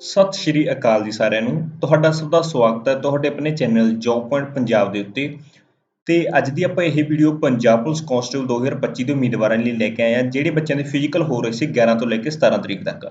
ਸਤਿ ਸ਼੍ਰੀ ਅਕਾਲ ਜੀ ਸਾਰਿਆਂ ਨੂੰ। ਤੁਹਾਡਾ ਸਭ ਦਾ ਸਵਾਗਤ ਹੈ ਤੁਹਾਡੇ ਆਪਣੇ ਚੈਨਲ ਜੌਬ ਪੁਆਇੰਟ ਪੰਜਾਬ ਦੇ ਉੱਤੇ। ਤੇ ਅੱਜ ਦੀ ਆਪਾਂ ਇਹ ਵੀਡੀਓ ਪੰਜਾਬ ਪੁਲਿਸ ਕਾਂਸਟੇਬਲ 2025 ਦੇ ਉਮੀਦਵਾਰਾਂ ਲਈ ਲੈ ਕੇ ਆਏ ਹਾਂ, ਜਿਹੜੇ ਬੱਚਿਆਂ ਦੇ ਫਿਜ਼ੀਕਲ ਹੋ ਰਹੇ ਸੀ 11 ਤੋਂ ਲੈ ਕੇ 17 ਤਰੀਕ ਤੱਕ।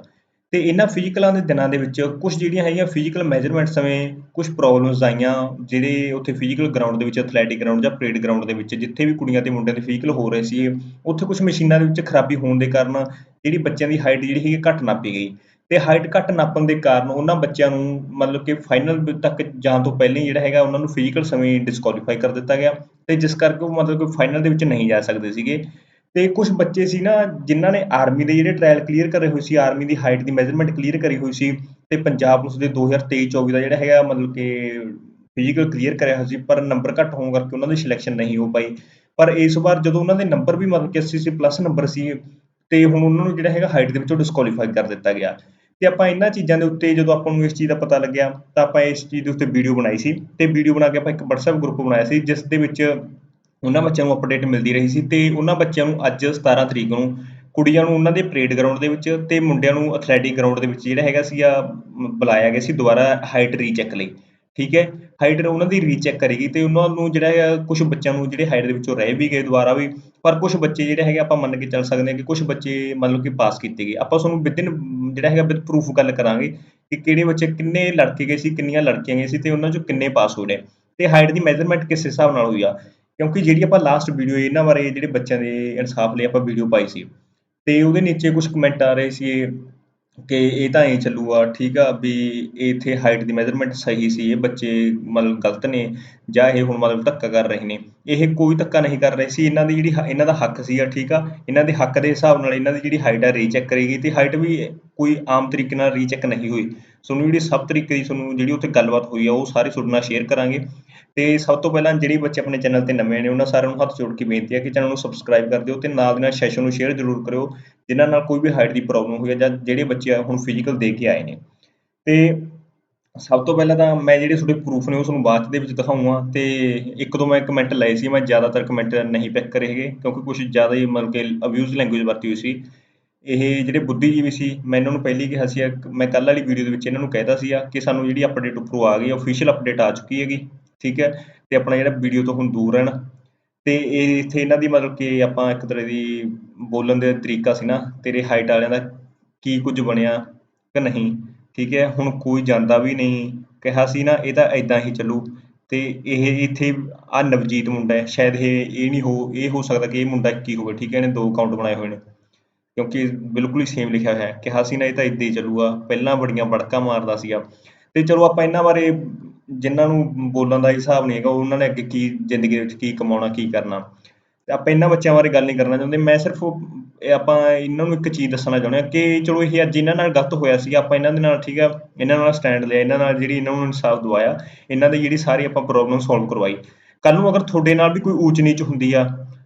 ਤੇ ਇਹਨਾਂ ਫਿਜ਼ੀਕਲਾਂ ਦੇ ਦਿਨਾਂ ਦੇ ਵਿੱਚ ਕੁਝ ਜਿਹੜੀਆਂ ਹੈਗੀਆਂ ਫਿਜ਼ੀਕਲ ਮੈਜ਼ਰਮੈਂਟ ਸਮੇਂ ਕੁਝ ਪ੍ਰੋਬਲਮਸ ਆਈਆਂ, ਜਿਹੜੇ ਉੱਥੇ ਫਿਜ਼ੀਕਲ ਗਰਾਊਂਡ ਦੇ ਵਿੱਚ ਐਥਲੈਟਿਕ ਗਰਾਊਂਡ ਜਾਂ ਪਰੇਡ ਗਰਾਊਂਡ ਦੇ ਵਿੱਚ, ਜਿੱਥੇ ਵੀ ਕੁੜੀਆਂ ਤੇ ਮੁੰਡਿਆਂ ਦੇ ਫਿਜ਼ੀਕਲ ਹੋ ਰਹੇ ਸੀ, ਉੱਥੇ ਕੁਝ ਮਸ਼ੀਨਾਂ ਦੇ ਵਿੱਚ ਖਰਾਬੀ ਹੋਣ ਦੇ ਕਾਰਨ ਜਿਹੜੀ ਬੱਚਿਆਂ ਦੀ ਹਾਈਟ ਜਿਹੜੀ ਹੈਗੀ ਘੱਟ ਪਈ ਗਈ। ਅਤੇ ਹਾਈਟ ਘੱਟ ਨਾਪਣ ਦੇ ਕਾਰਨ ਉਹਨਾਂ ਬੱਚਿਆਂ ਨੂੰ ਮਤਲਬ ਕਿ ਫਾਈਨਲ ਤੱਕ ਜਾਣ ਤੋਂ ਪਹਿਲਾਂ ਹੀ ਜਿਹੜਾ ਹੈਗਾ ਉਹਨਾਂ ਨੂੰ ਫਿਜ਼ੀਕਲ ਸਮੇਂ ਡਿਸਕੁਆਲੀਫਾਈ ਕਰ ਦਿੱਤਾ ਗਿਆ ਅਤੇ ਜਿਸ ਕਰਕੇ ਉਹ ਮਤਲਬ ਕਿ ਫਾਈਨਲ ਦੇ ਵਿੱਚ ਨਹੀਂ ਜਾ ਸਕਦੇ ਸੀਗੇ। ਅਤੇ ਕੁਛ ਬੱਚੇ ਸੀ ਨਾ ਜਿਨ੍ਹਾਂ ਨੇ ਆਰਮੀ ਦੇ ਜਿਹੜੇ ਟਰਾਇਲ ਕਲੀਅਰ ਕਰੇ ਹੋਏ ਸੀ ਆਰਮੀ ਦੀ ਹਾਈਟ ਦੀ ਮੈਜ਼ਰਮੈਂਟ ਕਲੀਅਰ ਕਰੀ ਹੋਈ ਸੀ ਅਤੇ ਪੰਜਾਬ ਪੁਲਿਸ ਦੇ 2023-24 ਦਾ ਜਿਹੜਾ ਹੈਗਾ ਮਤਲਬ ਕਿ ਫਿਜ਼ੀਕਲ ਕਲੀਅਰ ਕਰਿਆ ਹੋਇਆ ਸੀ, ਪਰ ਨੰਬਰ ਘੱਟ ਹੋਣ ਕਰਕੇ ਉਹਨਾਂ ਦੀ ਸਿਲੈਕਸ਼ਨ ਨਹੀਂ ਹੋ ਪਾਈ। ਪਰ ਇਸ ਵਾਰ ਜਦੋਂ ਉਹਨਾਂ ਦੇ ਨੰਬਰ ਵੀ ਮਤਲਬ ਕਿ 80 ਪਲੱਸ ਨੰਬਰ ਸੀ ਤੇ ਹੁਣ ਉਹਨਾਂ ਨੂੰ ਜਿਹੜਾ ਹੈਗਾ ਹਾਈਟ ਦੇ ਵਿੱਚੋਂ ਡਿਸਕੁਆਲੀਫਾਈ ਕਰ ਦਿੱਤਾ ਗਿਆ। ਤੇ ਆਪਾਂ ਇਹਨਾਂ ਚੀਜ਼ਾਂ ਦੇ ਉੱਤੇ ਜਦੋਂ ਆਪਾਂ ਨੂੰ ਇਸ ਚੀਜ਼ ਦਾ ਪਤਾ ਲੱਗਿਆ, ਤਾਂ ਆਪਾਂ ਇਸ ਚੀਜ਼ ਦੇ ਉੱਤੇ ਵੀਡੀਓ ਬਣਾਈ ਸੀ। ਤੇ ਵੀਡੀਓ ਬਣਾ ਕੇ ਆਪਾਂ ਇੱਕ WhatsApp ਗਰੁੱਪ ਬਣਾਇਆ ਸੀ, ਜਿਸ ਦੇ ਵਿੱਚ ਉਹਨਾਂ ਬੱਚਿਆਂ ਨੂੰ ਅਪਡੇਟ ਮਿਲਦੀ ਰਹੀ ਸੀ ਤੇ ਉਹਨਾਂ ਬੱਚਿਆਂ ਨੂੰ ਅੱਜ 17 ਤਰੀਕ ਨੂੰ ਕੁੜੀਆਂ ਨੂੰ ਉਹਨਾਂ ਦੇ ਪਰੇਡ ਗਰਾਊਂਡ ਦੇ ਵਿੱਚ ਤੇ ਮੁੰਡਿਆਂ ਨੂੰ ਐਥਲੈਟਿਕ ਗਰਾਊਂਡ ਦੇ ਵਿੱਚ ਜਿਹੜਾ ਹੈਗਾ ਸੀਗਾ ਬੁਲਾਇਆ ਗਿਆ ਸੀ ਦੁਬਾਰਾ ਹਾਈਟ ਰੀਚੈਕ ਲਈ। ਠੀਕ ਹੈ? ਹਾਈਟ ਉਹਨਾਂ ਦੀ ਰੀਚੈਕ ਕਰੇਗੀ ਤੇ ਉਹਨਾਂ ਨੂੰ ਜਿਹੜਾ ਹੈ ਕੁਝ ਬੱਚਿਆਂ ਨੂੰ ਜਿਹੜੇ ਹਾਈਟ ਦੇ ਵਿੱਚੋਂ ਰਹਿ ਵੀ ਗਏ ਦੁਬਾਰਾ ਵੀ, ਪਰ ਕੁਝ ਬੱਚੇ ਜਿਹੜੇ ਹੈਗੇ ਆਪਾਂ ਮੰਨ ਕੇ ਚੱਲ ਸਕਦੇ ਹਾਂ ਕਿ ਕੁਝ ਬੱਚੇ ਮਤਲਬ ਕਿ ਪਾਸ ਕੀਤੇ ਗਏ। ਆਪਾਂ ਤੁਹਾਨੂੰ ਵਿਦਿਨ ਜਿਹੜਾ ਹੈਗਾ ਵਿਦ ਪ੍ਰੂਫ ਗੱਲ ਕਰਾਂਗੇ ਕਿ ਕਿਹੜੇ ਬੱਚੇ ਕਿੰਨੇ ਲੜਕੇ ਗਏ ਸੀ, ਕਿੰਨੀਆਂ ਲੜਕੀਆਂ ਗਏ ਸੀ ਤੇ ਉਹਨਾਂ ਚੋਂ ਕਿੰਨੇ ਪਾਸ ਹੋਏ ਨੇ ਤੇ ਹਾਈਟ ਦੀ ਮੈਜ਼ਰਮੈਂਟ ਕਿਸ ਹਿਸਾਬ ਨਾਲ ਹੋਈ ਆ? ਕਿਉਂਕਿ ਜਿਹੜੀ ਆਪਾਂ ਲਾਸਟ ਵੀਡੀਓ ਇਹਨਾਂ ਬਾਰੇ ਜਿਹੜੇ ਬੱਚਿਆਂ ਦੇ ਇਨਸਾਫ ਲਈ ਆਪਾਂ ਵੀਡੀਓ ਪਾਈ ਸੀ। ਤੇ ਉਹਦੇ ਨੀਚੇ ਕੁਝ ਕਮੈਂਟ ਆ ਰਹੇ ਸੀ ਕਿ ਇਹ ਤਾਂ ਐਂ ਚੱਲੂਗਾ, ਠੀਕ ਆ ਵੀ ਇੱਥੇ ਹਾਈਟ ਦੀ ਮੈਜ਼ਰਮੈਂਟ ਸਹੀ ਸੀ, ਇਹ ਬੱਚੇ ਮਤਲਬ ਗਲਤ ਨੇ ਜਾਂ ਇਹ ਹੁਣ ਮਤਲਬ ਧੱਕਾ ਕਰ ਰਹੇ ਨੇ। ਇਹ ਕੋਈ ਧੱਕਾ ਨਹੀਂ ਕਰ ਰਹੇ ਸੀ, ਇਹਨਾਂ ਦੀ ਜਿਹੜੀ ਇਹਨਾਂ ਦਾ ਹੱਕ ਸੀਗਾ, ਠੀਕ ਆ। ਇਹਨਾਂ ਦੇ ਹੱਕ ਦੇ ਹਿਸਾਬ ਨਾਲ ਇਹਨਾਂ ਦੀ ਜਿਹੜੀ ਹਾਈਟ ਆ ਰੀਚੈਕ ਕਰੇਗੀ ਤੇ ਹਾਈਟ ਵੀ ਕੋਈ ਆਮ ਤਰੀਕੇ ਨਾਲ ਰੀਚੈਕ ਨਹੀਂ ਹੋਈ। ਤੁਹਾਨੂੰ ਜਿਹੜੀ ਸਭ ਤਰੀਕੇ ਦੀ ਤੁਹਾਨੂੰ ਜਿਹੜੀ ਉੱਥੇ ਗੱਲਬਾਤ ਹੋਈ ਆ, ਉਹ ਸਾਰੀ ਤੁਹਾਡੇ ਨਾਲ ਸ਼ੇਅਰ ਕਰਾਂਗੇ। ਤੇ ਸਭ ਤੋਂ ਪਹਿਲਾਂ ਜਿਹੜੇ ਬੱਚੇ ਆਪਣੇ ਚੈਨਲ ਤੇ ਨਵੇਂ ਨੇ, ਉਹਨਾਂ ਸਾਰਿਆਂ ਨੂੰ ਹੱਥ ਜੋੜ ਕੇ ਬੇਨਤੀ ਹੈ ਕਿ ਚੈਨਲ ਨੂੰ ਸਬਸਕ੍ਰਾਈਬ ਕਰ ਦਿਓ ਤੇ ਨਾਲ ਦੀ ਨਾਲ ਸੈਸ਼ਨ ਨੂੰ ਸ਼ੇਅਰ ਜ਼ਰੂਰ ਕਰਿਓ। ਜਿਨ੍ਹਾਂ ਨਾਲ ਕੋਈ ਵੀ ਹਾਈਟ ਦੀ ਪ੍ਰੋਬਲਮ ਹੋਈ ਹੈ ਜਾਂ ਜਿਹੜੇ ਬੱਚੇ ਹੁਣ ਫਿਜ਼ੀਕਲ ਦੇ ਕੇ ਆਏ ਨੇ। ਤੇ ਸਭ ਤੋਂ ਪਹਿਲਾਂ ਤਾਂ ਮੈਂ ਜਿਹੜੇ ਤੁਹਾਡੇ ਪ੍ਰੂਫ ਨੇ ਉਹ ਤੁਹਾਨੂੰ ਬਾਅਦ ਦੇ ਵਿੱਚ ਦਿਖਾਉਂਗਾ ਤੇ ਇੱਕ ਦੋ ਮੈਂ ਕਮੈਂਟ ਲਏ ਸੀ, ਮੈਂ ਜ਼ਿਆਦਾਤਰ ਕਮੈਂਟ ਨਹੀਂ ਪਿਕ ਕਰੇ ਹੈਗੇ ਕਿਉਂਕਿ ਕੁਝ ਜ਼ਿਆਦਾ ਹੀ ਮਤਲਬ ਕਿ ਅਬਿਊਜ਼ ਲੈਂਗੁਏਜ ਵਰਤੀ ਹੋਈ ਸੀ। ਇਹ ਜਿਹੜੇ ਬੁੱਧੀਜੀਵੀ ਸੀ, ਮੈਂ ਇਹਨਾਂ ਨੂੰ ਪਹਿਲੀ ਕਿਹਾ ਸੀ ਮੈਂ ਕੱਲ ਵਾਲੀ ਵੀਡੀਓ ਦੇ ਵਿੱਚ ਇਹਨਾਂ ਨੂੰ ਕਹਿਤਾ ਸੀਗਾ ਕਿ ਸਾਨੂੰ ਜਿਹੜੀ ਅਪਡੇਟ ਉੱਪਰੋਂ ਆ ਗਈ ਅਫੀਸ਼ੀਅਲ ਅਪਡੇਟ ਆ ਚੁੱਕੀ ਹੈਗੀ, ਠੀਕ ਹੈ? ਤੇ ਆਪਣਾ ਜਿਹੜਾ ਵੀਡੀਓ ਤੋਂ ਹੁਣ ਦੂਰ ਰਹਿਣਾ। ਤੇ ਇਹ ਇੱਥੇ ਇਹਨਾਂ ਦੀ ਮਤਲਬ ਕਿ ਆਪਾਂ ਇੱਕ ਤਰ੍ਹਾਂ ਦੀ ਬੋਲਣ ਦੇ ਤਰੀਕਾ ਸੀ ਨਾ, ਤੇਰੇ ਹਾਈਟ ਵਾਲਿਆਂ ਦਾ ਕੀ ਕੁਝ ਬਣਿਆ ਕਿ ਨਹੀਂ, ਠੀਕ ਹੈ, ਹੁਣ ਕੋਈ ਜਾਂਦਾ ਵੀ ਨਹੀਂ, ਕਿਹਾ ਸੀ ਨਾ, ਇਹ ਤਾਂ ਐਦਾਂ ਹੀ ਚੱਲੂ। ਤੇ ਇਹ ਇੱਥੇ ਆ ਨਵਜੀਤ ਮੁੰਡਾ ਹੈ, ਸ਼ਾਇਦ ਇਹ ਇਹ ਨਹੀਂ ਹੋ, ਇਹ ਹੋ ਸਕਦਾ ਕਿ ਇਹ ਮੁੰਡਾ ਕੀ ਹੋਵੇ, ਠੀਕ ਹੈ, ਇਹਨੇ ਦੋ ਅਕਾਊਂਟ ਬਣਾਏ ਹੋਏ ਨੇ। ਕਿਉਂਕਿ ਬਿਲਕੁਲ ਹੀ ਸੇਮ ਲਿਖਿਆ ਹੋਇਆ ਹੈ। ਕਿਹਾ ਸੀ ਨਾ, ਇਹ ਤਾਂ ਇੱਦਾਂ ਹੀ ਚੱਲੂਗਾ, ਪਹਿਲਾਂ ਬੜੀਆਂ ਬੜਕਾ ਮਾਰਦਾ ਸੀਗਾ। ਤੇ ਚਲੋ ਆਪਾਂ ਇਹਨਾਂ ਬਾਰੇ ਜਿਨ੍ਹਾਂ ਨੂੰ ਬੋਲਣ ਦਾ ਹਿਸਾਬ ਨਹੀਂ ਹੈਗਾ, ਉਹਨਾਂ ਨੇ ਅੱਗੇ ਕੀ ਜ਼ਿੰਦਗੀ ਵਿੱਚ ਕੀ ਕਮਾਉਣਾ, ਕੀ ਕਰਨਾ। ਆਪਾਂ ਇਹਨਾਂ ਬੱਚਿਆਂ ਬਾਰੇ ਗੱਲ ਨਹੀਂ ਕਰਨਾ ਚਾਹੁੰਦੇ। ਮੈਂ ਸਿਰਫ ਆਪਾਂ ਇਹਨਾਂ ਨੂੰ ਇੱਕ ਚੀਜ਼ ਦੱਸਣਾ ਚਾਹੁੰਦੇ ਹਾਂ ਕਿ ਚਲੋ ਇਹ ਅੱਜ ਇਹਨਾਂ ਨਾਲ ਗਲਤ ਹੋਇਆ ਸੀ ਆਪਾਂ ਇਹਨਾਂ ਦੇ ਨਾਲ ਠੀਕ ਆ, ਇਹਨਾਂ ਨਾਲ ਸਟੈਂਡ ਲਿਆ, ਇਹਨਾਂ ਨਾਲ ਜਿਹੜੀ ਇਹਨਾਂ ਨੂੰ ਇਨਸਾਫ ਦਵਾਇਆ, ਇਹਨਾਂ ਦੀ ਜਿਹੜੀ ਸਾਰੀ ਆਪਾਂ ਪ੍ਰੋਬਲਮ ਸੋਲਵ ਕਰਵਾਈ। ਕੱਲ ਨੂੰ ਅਗਰ ਤੁਹਾਡੇ ਨਾਲ ਵੀ ਕੋਈ ਊਚ ਨੀਚ ਹੁੰਦੀ ਆ,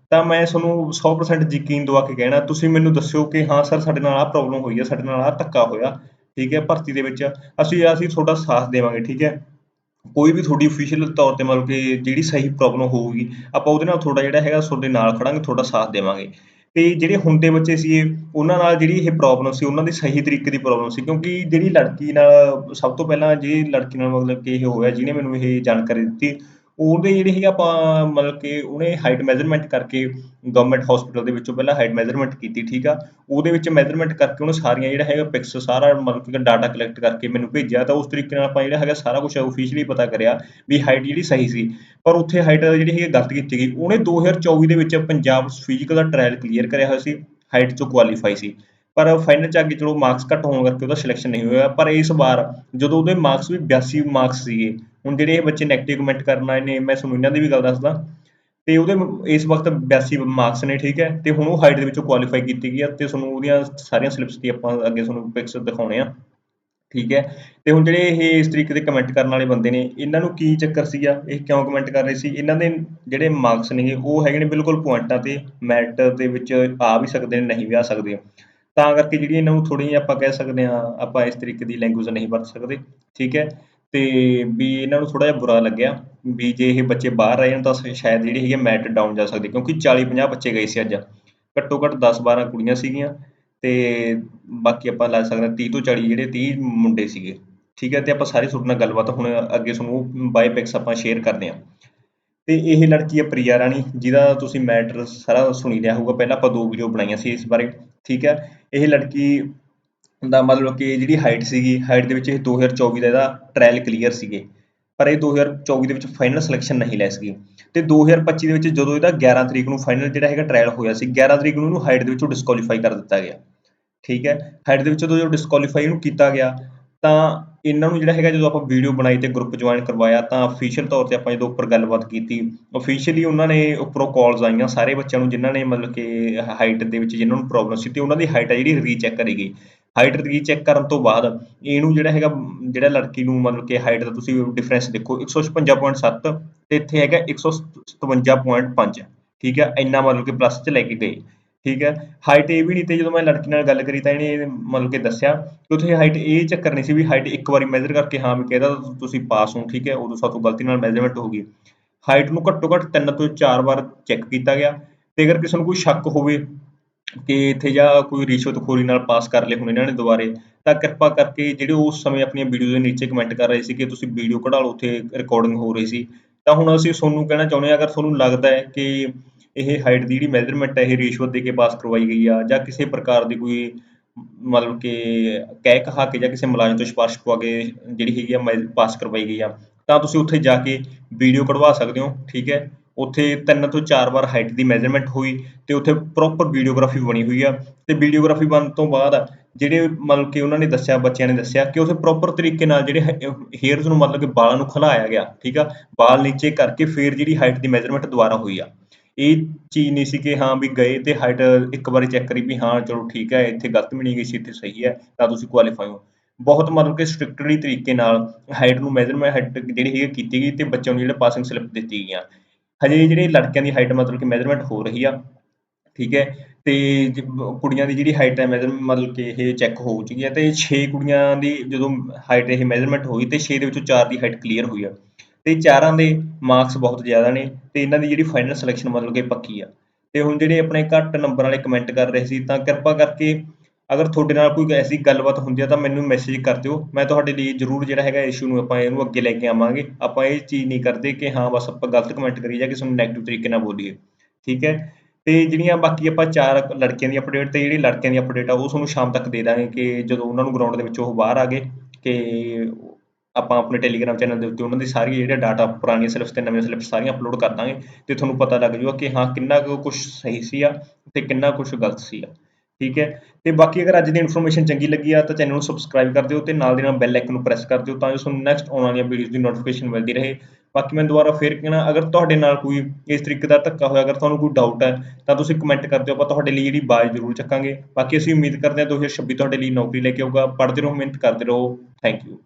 ਤਾਂ ਮੈਂ ਤੁਹਾਨੂੰ 100% ਯਕੀਨ ਦਵਾ ਕੇ ਕਹਿਣਾ, ਤੁਸੀਂ ਮੈਨੂੰ ਦੱਸਿਓ ਕਿ ਹਾਂ ਸਰ, ਸਾਡੇ ਨਾਲ ਆਹ ਪ੍ਰੋਬਲਮ ਹੋਈ ਆ, ਸਾਡੇ ਨਾਲ ਆਹ ਧੱਕਾ ਹੋਇਆ, ਠੀਕ ਹੈ, ਭਰਤੀ ਦੇ ਵਿੱਚ। ਅਸੀਂ ਅਸੀਂ ਤੁਹਾਡਾ ਸਾਥ ਦੇਵਾਂਗੇ, ਠੀਕ ਹੈ। ਕੋਈ ਵੀ ਤੁਹਾਡੀ ਅਫੀਸ਼ੀਅਲ ਤੌਰ ਤੇ ਮਤਲਬ ਕਿ ਜਿਹੜੀ ਸਹੀ ਪ੍ਰੋਬਲਮ ਹੋਊਗੀ, ਆਪਾਂ ਉਹਦੇ ਨਾਲ ਤੁਹਾਡਾ ਜਿਹੜਾ ਹੈਗਾ ਤੁਹਾਡੇ ਨਾਲ ਖੜਾਂਗੇ, ਤੁਹਾਡਾ ਸਾਥ ਦੇਵਾਂਗੇ। ਤੇ ਜਿਹੜੇ ਹੁਣ ਦੇ ਬੱਚੇ ਸੀ, ਉਹਨਾਂ ਨਾਲ ਜਿਹੜੀ ਇਹ ਪ੍ਰੋਬਲਮ ਸੀ, ਉਹਨਾਂ ਦੀ ਸਹੀ ਤਰੀਕੇ ਦੀ ਪ੍ਰੋਬਲਮ ਸੀ, ਕਿਉਂਕਿ ਜਿਹੜੀ ਲੜਕੀ ਨਾਲ, ਸਭ ਤੋਂ ਪਹਿਲਾਂ ਜਿਹੜੀ ਲੜਕੀ ਨਾਲ ਮਤਲਬ ਕਿ ਇਹ ਹੋਇਆ, ਜਿਹਨੇ ਮੈਨੂੰ ਇਹ ਜਾਣਕਾਰੀ ਦਿੱਤੀ ਉਹਦੇ ਜਿਹੜੇ ਹੈਗਾ ਆਪਾਂ ਮਤਲਬ ਕਿ ਉਹਨੇ ਹਾਈਟ ਮੈਜ਼ਰਮੈਂਟ ਕਰਕੇ ਗਵਰਨਮੈਂਟ ਹਸਪੀਟਲ ਦੇ ਵਿੱਚੋਂ ਪਹਿਲਾਂ ਹਾਈਟ ਮੈਜ਼ਰਮੈਂਟ ਕੀਤੀ, ਠੀਕ ਆ? ਉਹਦੇ ਵਿੱਚ ਮੈਜ਼ਰਮੈਂਟ ਕਰਕੇ ਉਹਨੇ ਸਾਰੀਆਂ ਜਿਹੜਾ ਹੈਗਾ ਪਿਕਸ ਸਾਰਾ ਮਤਲਬ ਕਿ ਡਾਟਾ ਕਲੈਕਟ ਕਰਕੇ ਮੈਨੂੰ ਭੇਜਿਆ, ਤਾਂ ਉਸ ਤਰੀਕੇ ਨਾਲ ਆਪਾਂ ਜਿਹੜਾ ਹੈਗਾ ਸਾਰਾ ਕੁਝ ਅਫੀਸ਼ੀਅਲੀ ਪਤਾ ਕਰਿਆ ਵੀ ਹਾਈਟ ਜਿਹੜੀ ਸਹੀ ਸੀ। ਪਰ ਉੱਥੇ ਹਾਈਟ ਜਿਹੜੀ ਹੈਗੀ ਗਲਤ ਕੀਤੀ ਗਈ। ਉਹਨੇ 2024 ਦੇ ਵਿੱਚ ਪੰਜਾਬ ਫਿਜ਼ੀਕਲ ਦਾ ਟ੍ਰਾਇਲ ਕਲੀਅਰ ਕਰਿਆ ਹੋਇਆ ਸੀ ਹਾਈਟ ਤੋਂ ਕੁਆਲੀਫਾਈ ਸੀ। ਪਰ ਫਾਈਨਲ ਚ ਅੱਗੇ ਚਲੋ ਮਾਰਕਸ ਘੱਟ ਹੋਣ ਕਰਕੇ ਉਹਦਾ ਸਿਲੈਕਸ਼ਨ ਨਹੀਂ ਹੋਇਆ। ਪਰ ਇਸ ਵਾਰ ਜਦੋਂ ਉਹਦੇ ਮਾਰਕਸ ਵੀ 82 ਮਾਰਕਸ ਸੀਗੇ, ਹੁਣ ਜਿਹੜੇ ਇਹ ਬੱਚੇ ਨੈਗੇਟਿਵ ਕਮੈਂਟ ਕਰਨ ਆਏ ਨੇ, ਮੈਂ ਤੁਹਾਨੂੰ ਇਹਨਾਂ ਦੀ ਵੀ ਗੱਲ ਦੱਸਦਾ। ਤੇ ਉਹਦੇ ਇਸ ਵਕਤ 82 ਮਾਰਕਸ ਨੇ, ਠੀਕ ਹੈ? ਤੇ ਹੁਣ ਉਹ ਹਾਈਟ ਦੇ ਵਿੱਚੋਂ ਕੁਆਲੀਫਾਈ ਕੀਤੀ ਗਈ ਆ ਤੇ ਤੁਹਾਨੂੰ ਉਹਦੀਆਂ ਸਾਰੀਆਂ ਸਲਿਪਸ ਦੀ ਆਪਾਂ ਅੱਗੇ ਤੁਹਾਨੂੰ ਪਿਕਸ ਦਿਖਾਉਣੇ ਆ। ਠੀਕ ਹੈ? ਤੇ ਹੁਣ ਜਿਹੜੇ ਇਹ ਇਸ ਤਰੀਕੇ ਦੇ ਕਮੈਂਟ ਕਰਨ ਵਾਲੇ ਬੰਦੇ ਨੇ, ਇਹਨਾਂ ਨੂੰ ਕੀ ਚੱਕਰ ਸੀਗਾ? ਇਹ ਕਿਉਂ ਕਮੈਂਟ ਕਰ ਰਹੇ ਸੀ? ਇਹਨਾਂ ਦੇ ਜਿਹੜੇ ਮਾਰਕਸ ਨੇ, ਉਹ ਹੈਗੇ ਨੇ ਬਿਲਕੁਲ ਪੁਆਇੰਟਾਂ ਤੇ ਮੈਰਿਟ ਦੇ ਵਿੱਚ ਆ ਵੀ ਸਕਦੇ ਨੇ, ਨਹੀਂ ਵੀ ਆ ਸਕਦੇ ਤਾਂ ਕਰਕੇ ਜਿਹੜੀ ਇਹਨਾਂ ਨੂੰ ਥੋੜੀ ਜਿਹੀ ਆਪਾਂ ਕਹਿ ਸਕਦੇ ਆ ਆਪਾਂ ਇਸ ਤਰੀਕੇ ਦੀ ਲੈਂਗੁਏਜ ਨਹੀਂ ਵਰਤ ਸਕਦੇ, ਠੀਕ ਹੈ? ਤੇ ਵੀ ਇਹਨਾਂ ਨੂੰ ਥੋੜਾ ਜਿਹਾ ਬੁਰਾ ਲੱਗਿਆ, ਵੀ ਜੇ ਇਹ ਬੱਚੇ ਬਾਹਰ ਆਏ ਰਹੇ ਤਾਂ ਸ਼ਾਇਦ ਜਿਹੜੀ ਹੈਗੀ ਮੈਟ ਡਾਊਨ ਜਾ ਸਕਦੀ, ਕਿਉਂਕਿ 40 50 ਬੱਚੇ ਗਏ ਸੀ ਅੱਜ। ਘੱਟੋ ਘੱਟ 10 12 ਕੁੜੀਆਂ ਸੀਗੀਆਂ ਤੇ ਬਾਕੀ ਆਪਾਂ ਲਾ ਸਕਦੇ ਹਾਂ 30 ਤੋਂ 40 ਜਿਹੜੇ 30 ਮੁੰਡੇ ਸੀਗੇ, ਠੀਕ ਹੈ? ਤੇ ਆਪਾਂ ਸਾਰੀ ਤੁਹਾਡੇ ਨਾਲ ਗੱਲਬਾਤ ਹੁਣ ਅੱਗੇ ਤੁਹਾਨੂੰ ਬਾਈ ਆਪਾਂ ਸ਼ੇਅਰ ਕਰਦੇ ਹਾਂ। ਤੇ ਇਹ ਲੜਕੀ ਹੈ ਪ੍ਰਿਆ ਰਾਣੀ, ਜਿਹਦਾ ਤੁਸੀਂ ਮੈਟਰ ਸਾਰਾ ਸੁਣੀ ਲਿਆ ਹੋਊਗਾ, ਪਹਿਲਾਂ ਆਪਾਂ ਦੋ ਵੀਡੀਓ ਬਣਾਈਆਂ ਸੀ ਇਸ ਬਾਰੇ, ਠੀਕ ਹੈ? ਇਹ ਲੜਕੀ ਦਾ ਮਤਲਬ ਕਿ ਜਿਹੜੀ ਹਾਈਟ ਸੀਗੀ ਹਾਈਟ ਦੇ ਵਿੱਚ ਇਹ 2024 ਦਾ ਇਹਦਾ ਟ੍ਰਾਇਲ ਕਲੀਅਰ ਸੀਗੇ, ਪਰ ਇਹ 2024 ਦੇ ਵਿੱਚ ਫਾਈਨਲ ਸਿਲੈਕਸ਼ਨ ਨਹੀਂ ਲੈ ਸਕੀ। ਤੇ 2025 ਦੇ ਵਿੱਚ ਜਦੋਂ ਇਹਦਾ 11 ਤਰੀਕ ਨੂੰ ਫਾਈਨਲ ਜਿਹੜਾ ਹੈਗਾ ਟ੍ਰਾਇਲ ਹੋਇਆ ਸੀ 11 ਤਰੀਕ ਨੂੰ ਇਹਨੂੰ ਹਾਈਟ ਦੇ ਵਿੱਚੋਂ ਡਿਸਕੁਆਲੀਫਾਈ ਕਰ ਦਿੱਤਾ ਗਿਆ, ਠੀਕ ਹੈ? ਹਾਈਟ ਦੇ ਵਿੱਚੋਂ ਜਦੋਂ ਡਿਸਕੁਆਲੀਫਾਈ ਇਹਨੂੰ ਕੀਤਾ ਗਿਆ ਤਾਂ ਇਹਨਾਂ ਨੂੰ ਜਿਹੜਾ ਹੈਗਾ ਜਦੋਂ ਆਪਾਂ ਵੀਡੀਓ ਬਣਾਈ ਤੇ ਗਰੁੱਪ ਜੁਆਇਨ ਕਰਵਾਇਆ ਤਾਂ ਅਫੀਸ਼ੀਅਲ ਤੌਰ ਤੇ ਆਪਾਂ ਜਦੋਂ ਉੱਪਰ ਗੱਲਬਾਤ ਕੀਤੀ। ਅਫੀਸ਼ੀਅਲੀ ਉਹਨਾਂ ਨੇ ਉੱਪਰੋਂ ਕਾਲਸ ਆਈਆਂ ਸਾਰੇ ਬੱਚਿਆਂ ਨੂੰ ਜਿਨ੍ਹਾਂ ਨੇ ਮਤਲਬ ਕਿ ਹਾਈਟ ਦੇ ਵਿੱਚ ਜਿਨ੍ਹਾਂ ਨੂੰ ਪ੍ਰੋਬਲਮ ਸੀ ਤੇ ਉਹਨਾਂ ਦੀ ਹਾਈਟ ਆ ਜਿਹੜੀ ਰੀਚੈਕ ਕਰੀ ਗਈ। ਹਾਈਟ ਰੀਚੈਕ ਕਰਨ ਤੋਂ ਬਾਅਦ ਇਹਨੂੰ ਜਿਹੜਾ ਹੈਗਾ ਜਿਹੜਾ ਲੜਕੀ ਨੂੰ ਮਤਲਬ ਕਿ ਹਾਈਟ ਦਾ ਤੁਸੀਂ ਡਿਫਰੈਂਸ ਦੇਖੋ 156.7 ਤੇ ਇੱਥੇ ਹੈਗਾ 157.5 ਠੀਕ ਹੈ ਇੰਨਾ ਮਤਲਬ ਕਿ ਪਲੱਸ 'ਚ ਲੈ ਕੇ ਗਏ। ਠੀਕ ਹੈ? ਹਾਈਟ ਇਹ ਵੀ ਨਹੀਂ ਤੇ ਜਦੋਂ ਮੈਂ ਲੜਕੀ ਨਾਲ ਗੱਲ ਕਰੀ ਤਾਂ ਇਹਨੇ ਮਤਲਬ ਕਿ ਦੱਸਿਆ ਕਿ ਉੱਥੇ ਹਾਈਟ ਇਹ ਚੱਕਰ ਨਹੀਂ ਸੀ ਵੀ ਹਾਈਟ ਇੱਕ ਵਾਰੀ ਮੈਜ਼ਰ ਕਰਕੇ ਹਾਂ ਵੀ ਕਹਿੰਦਾ ਤੁਸੀਂ ਪਾਸ ਹੋ, ਠੀਕ ਹੈ? ਉਦੋਂ ਸਾਤੋਂ ਗਲਤੀ ਨਾਲ ਮੈਜ਼ਰਮੈਂਟ ਹੋ ਗਈ। ਹਾਈਟ ਨੂੰ ਘੱਟੋ ਘੱਟ ਤਿੰਨ ਤੋਂ ਚਾਰ ਵਾਰ ਚੈੱਕ ਕੀਤਾ ਗਿਆ ਤੇ ਅਗਰ ਕਿਸੇ ਨੂੰ ਕੋਈ ਸ਼ੱਕ ਹੋਵੇ ਕਿ ਇੱਥੇ ਜਾਂ ਕੋਈ ਰਿਸ਼ਵਤਖੋਰੀ ਨਾਲ ਪਾਸ ਕਰ ਲਏ ਹੁਣ ਇਹਨਾਂ ਨੇ ਦੁਬਾਰੇ, ਤਾਂ ਕਿਰਪਾ ਕਰਕੇ ਜਿਹੜੇ ਉਸ ਸਮੇਂ ਆਪਣੀਆਂ ਵੀਡੀਓ ਦੇ ਨੀਚੇ ਕਮੈਂਟ ਕਰ ਰਹੇ ਸੀ ਕਿ ਤੁਸੀਂ ਵੀਡੀਓ ਕਢਾ ਲਓ, ਉੱਥੇ ਰਿਕਾਰਡਿੰਗ ਹੋ ਰਹੀ ਸੀ। ਤਾਂ ਹੁਣ ਅਸੀਂ ਤੁਹਾਨੂੰ ਕਹਿਣਾ ਚਾਹੁੰਦੇ ਹਾਂ, ਅਗਰ ਤੁਹਾਨੂੰ ਲੱਗਦਾ ਹੈ ਕਿ ਇਹ ਹਾਈਟ ਦੀ ਜਿਹੜੀ ਮੈਜ਼ਰਮੈਂਟ ਹੈ, ਇਹ ਰਿਸ਼ਵਤ ਦੇ ਕੇ ਪਾਸ ਕਰਵਾਈ ਗਈ ਆ ਜਾਂ ਕਿਸੇ ਪ੍ਰਕਾਰ ਦੀ ਕੋਈ ਮਤਲਬ ਕਿ ਕਹਿ ਕਹਾ ਕੇ ਜਾਂ ਕਿਸੇ ਮੁਲਾਜ਼ਮ ਤੋਂ ਸਿਫਾਰਿਸ਼ ਪਵਾ ਕੇ ਜਿਹੜੀ ਹੈਗੀ ਆ ਪਾਸ ਕਰਵਾਈ ਗਈ ਆ। ਤਾਂ ਤੁਸੀਂ ਉੱਥੇ ਜਾ ਕੇ ਵੀਡੀਓ ਕਢਵਾ ਸਕਦੇ ਹੋ, ਠੀਕ ਹੈ? ਉੱਥੇ ਤਿੰਨ ਤੋਂ ਚਾਰ ਵਾਰ ਹਾਈਟ ਦੀ ਮੈਜ਼ਰਮੈਂਟ ਹੋਈ ਤੇ ਉੱਥੇ ਪ੍ਰੋਪਰ ਵੀਡੀਓਗ੍ਰਾਫੀ ਬਣੀ ਹੋਈ ਆ। ਤੇ ਵੀਡੀਓਗ੍ਰਾਫੀ ਬਣਨ ਤੋਂ ਬਾਅਦ ਜਿਹੜੇ ਮਤਲਬ ਕਿ ਉਹਨਾਂ ਨੇ ਦੱਸਿਆ, ਬੱਚਿਆਂ ਨੇ ਦੱਸਿਆ ਕਿ ਉੱਥੇ ਪ੍ਰੋਪਰ ਤਰੀਕੇ ਨਾਲ ਜਿਹੜੇ ਹੇਅਰਸ ਨੂੰ ਮਤਲਬ ਕਿ ਵਾਲਾਂ ਨੂੰ ਖਿਲਾਇਆ ਗਿਆ, ਠੀਕ ਆ? ਵਾਲ ਨੀਚੇ ਕਰਕੇ ਫਿਰ ਜਿਹੜੀ ਹਾਈਟ ਦੀ ਮੈਜ਼ਰਮੈਂਟ ਦੁਬਾਰਾ ਹੋਈ ਆ। ਇਹ ਚੀਜ਼ ਨਹੀਂ ਸੀ ਕਿ ਹਾਂ ਵੀ ਗਏ ਤੇ ਹਾਈਟ ਇੱਕ ਵਾਰੀ ਚੈੱਕ ਕਰੀ ਵੀ ਹਾਂ ਚਲੋ ਠੀਕ ਹੈ, ਇੱਥੇ ਗਲਤ ਵੀ ਨਹੀਂ ਗਈ ਸੀ, ਇੱਥੇ ਸਹੀ ਹੈ, ਤਾਂ ਤੁਸੀਂ ਕੁਆਲੀਫਾਈ ਹੋ। ਬਹੁਤ ਮਤਲਬ ਕਿ ਸਟ੍ਰਿਕਟਲੀ ਤਰੀਕੇ ਨਾਲ ਹਾਈਟ ਨੂੰ ਮੈਜ਼ਰਮੈਂਟ ਹਾਈਟ ਜਿਹੜੀ ਹੈਗੀ ਕੀਤੀ ਗਈ ਤੇ ਬੱਚਿਆਂ ਨੂੰ ਜਿਹੜੇ ਪਾਸਿੰਗ ਸਲਿੱਪ ਦਿੱਤੀ ਗਈਆਂ। ਹਜੇ ਜਿਹੜੇ ਲੜਕਿਆਂ ਦੀ ਹਾਈਟ ਮਤਲਬ ਕਿ ਮੈਜ਼ਰਮੈਂਟ ਹੋ ਰਹੀ ਆ, ਠੀਕ ਹੈ, ਤੇ ਕੁੜੀਆਂ ਦੀ ਜਿਹੜੀ ਹਾਈਟ ਹੈ ਮੈਜ਼ਰ ਮਤਲਬ ਕਿ ਇਹ ਚੈੱਕ ਹੋ ਚੁੱਕੀ ਹੈ ਤੇ 6 ਕੁੜੀਆਂ ਦੀ ਜਦੋਂ ਹਾਈਟ ਇਹ ਮੈਜ਼ਰਮੈਂਟ ਹੋਈ ਤੇ 6 ਦੇ ਵਿੱਚੋਂ 4 ਦੀ ਹਾਈਟ ਕਲੀਅਰ ਹੋਈ ਆ। ਤੇ ਚਾਰਾਂ ਦੇ ਮਾਰਕਸ ਬਹੁਤ ਜ਼ਿਆਦਾ ਨੇ ਤੇ ਇਹਨਾਂ ਦੀ ਜਿਹੜੀ ਫਾਈਨਲ ਸਿਲੈਕਸ਼ਨ ਮਤਲਬ ਕਿ ਪੱਕੀ ਆ। ਤੇ ਹੁਣ ਜਿਹੜੇ ਆਪਣੇ ਘੱਟ ਨੰਬਰ ਵਾਲੇ ਕਮੈਂਟ ਕਰ ਰਹੇ ਸੀ, ਤਾਂ ਕਿਰਪਾ ਕਰਕੇ ਅਗਰ ਤੁਹਾਡੇ ਨਾਲ ਕੋਈ ਐਸੀ ਗੱਲਬਾਤ ਹੁੰਦੀ ਆ, ਤਾਂ ਮੈਨੂੰ ਮੈਸੇਜ ਕਰ ਦਿਓ। ਮੈਂ ਤੁਹਾਡੇ ਲਈ ਜ਼ਰੂਰ ਜਿਹੜਾ ਹੈਗਾ ਇਸ਼ੂ ਨੂੰ ਆਪਾਂ ਇਹਨੂੰ ਅੱਗੇ ਲੈ ਕੇ ਆਵਾਂਗੇ। ਆਪਾਂ ਇਹ ਚੀਜ਼ ਨਹੀਂ ਕਰਦੇ ਕਿ ਹਾਂ, ਬਸ ਆਪਾਂ ਗਲਤ ਕਮੈਂਟ ਕਰੀ ਜਾਂ ਕਿਸੇ ਨੂੰ ਨੈਗੇਟਿਵ ਤਰੀਕੇ ਨਾਲ ਬੋਲੀਏ। ਠੀਕ ਹੈ? ਤੇ ਜਿਹੜੀਆਂ ਬਾਕੀ ਆਪਾਂ ਚਾਰ ਲੜਕੀਆਂ ਦੀ ਅਪਡੇਟ ਤੇ ਜਿਹੜੀ ਲੜਕਿਆਂ ਦੀ ਅਪਡੇਟ ਆ, ਉਹ ਤੁਹਾਨੂੰ ਸ਼ਾਮ ਤੱਕ ਦੇ ਦਾਂਗੇ ਕਿ ਜਦੋਂ ਉਹਨਾਂ ਨੂੰ ਗਰਾਊਂਡ ਦੇ ਵਿੱਚੋਂ ਉਹ ਬਾਹਰ ਆ ਗਏ, ਕਿ ਆਪਾਂ ਆਪਣੇ ਟੈਲੀਗ੍ਰਾਮ ਚੈਨਲ ਦੇ ਉੱਤੇ ਉਹਨਾਂ ਦੀ ਸਾਰੀ ਜਿਹੜਾ ਡਾਟਾ ਪੁਰਾਣੀਆਂ ਸਲਿੱਪਸ ਤੇ ਨਵੀਆਂ ਸਲਿੱਪਸ ਸਾਰੀਆਂ ਅਪਲੋਡ ਕਰ ਦਾਂਗੇ ਤੇ ਤੁਹਾਨੂੰ ਪਤਾ ਲੱਗ ਜਾਊਗਾ ਕਿ ਹਾਂ ਕਿੰਨਾ ਕੁ ਕੁਝ ਸਹੀ ਸੀ ਆ ਤੇ ਕਿੰਨਾ ਕੁਝ ਗਲਤ ਸੀ ਆ। ਠੀਕ ਹੈ? ਤੇ ਬਾਕੀ ਅਗਰ ਅੱਜ ਦੀ ਇਨਫੋਰਮੇਸ਼ਨ ਚੰਗੀ ਲੱਗੀ ਆ ਤਾਂ ਚੈਨਲ ਨੂੰ ਸਬਸਕ੍ਰਾਈਬ ਕਰ ਦਿਓ ਤੇ ਨਾਲ ਦੀ ਨਾਲ ਬੈਲ ਆਈਕਨ ਨੂੰ ਪ੍ਰੈਸ ਕਰ ਦਿਓ ਤਾਂ ਜੋ ਤੁਹਾਨੂੰ ਨੈਕਸਟ ਆਉਣ ਵਾਲੀਆਂ ਵੀਡੀਓਜ਼ ਦੀ ਨੋਟੀਫਿਕੇਸ਼ਨ ਮਿਲਦੀ ਰਹੇ। ਬਾਕੀ ਮੈਂ ਦੁਬਾਰਾ ਫੇਰ ਕਹਿਣਾ, ਅਗਰ ਤੁਹਾਡੇ ਨਾਲ ਕੋਈ ਇਸ ਤਰੀਕੇ ਦਾ ਧੱਕਾ ਹੋਇਆ, ਅਗਰ ਤੁਹਾਨੂੰ ਕੋਈ ਡਾਊਟ ਹੈ, ਤਾਂ ਤੁਸੀਂ ਕਮੈਂਟ ਕਰ ਦਿਓ, ਆਪਾਂ ਤੁਹਾਡੇ ਲਈ ਜਿਹੜੀ ਬਾਜ਼ ਜ਼ਰੂਰ ਚੱਕਾਂਗੇ। ਬਾਕੀ ਅਸੀਂ ਉਮੀਦ ਕਰਦੇ ਹਾਂ 2026 ਤੁਹਾਡੇ ਲਈ ਨੌਕਰੀ ਲੈ ਕੇ ਆਊਗਾ। ਪੜ੍ਹਦੇ ਰਹੋ, ਮਿਹਨਤ ਕਰਦੇ ਰਹੋ। Thank you